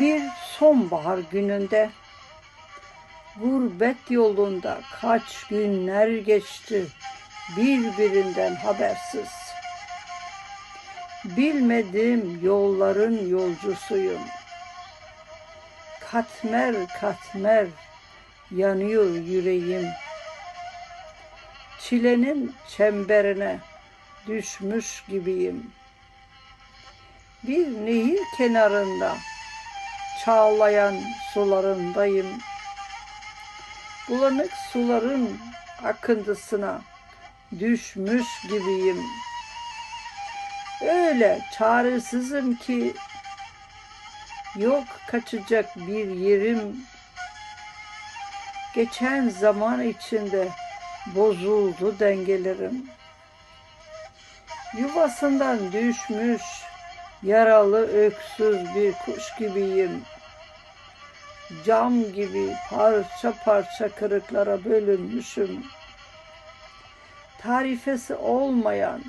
Bir sonbahar gününde gurbet yolunda kaç günler geçti birbirinden habersiz. Bilmediğim yolların yolcusuyum. Katmer katmer yanıyor yüreğim. Çilenin çemberine düşmüş gibiyim. Bir nehir kenarında çağlayan sularındayım. Bulanık suların akıntısına düşmüş gibiyim. Öyle çaresizim ki yok kaçacak bir yerim. Geçen zaman içinde bozuldu dengelerim. Yuvasından düşmüş yaralı öksüz bir kuş gibiyim. Cam gibi parça parça kırıklara bölünmüşüm. Tarifesi olmayan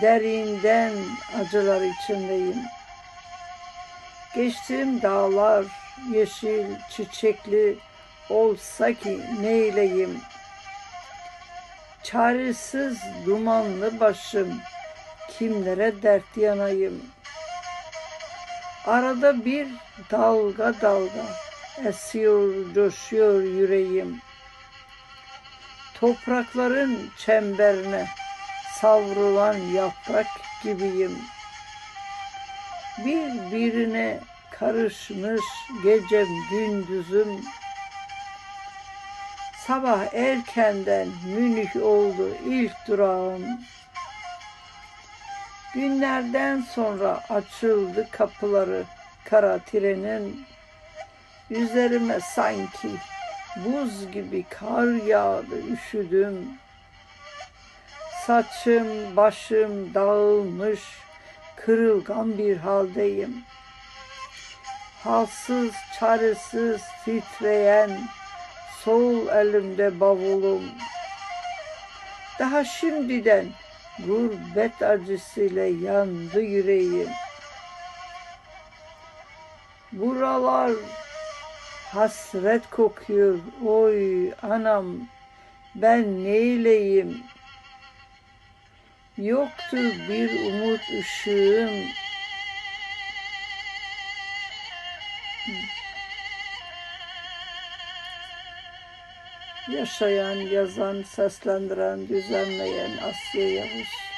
derinden acılar içindeyim. Geçtiğim dağlar yeşil çiçekli olsa ki neyleyim? Çaresiz dumanlı başım kimlere dert yanayım? Arada bir dalga dalga esiyor, coşuyor yüreğim. Toprakların çemberine savrulan yaprak gibiyim. Birbirine karışmış gecem gündüzüm. Sabah erkenden Münih oldu ilk durağım. Günlerden sonra açıldı kapıları kara trenin. Üzerime sanki buz gibi kar yağdı üşüdüm. Saçım başım dağılmış kırılgan bir haldeyim. Halsız çaresiz titreyen sol elimde bavulum. Daha şimdiden gurbet acısıyla yandı yüreğim. Buralar hasret kokuyor. Oy anam ben neyleyim? Yoktu bir umut ışığım. Yaşayan, yazan, seslendiren, düzenleyen Asya Yavuz.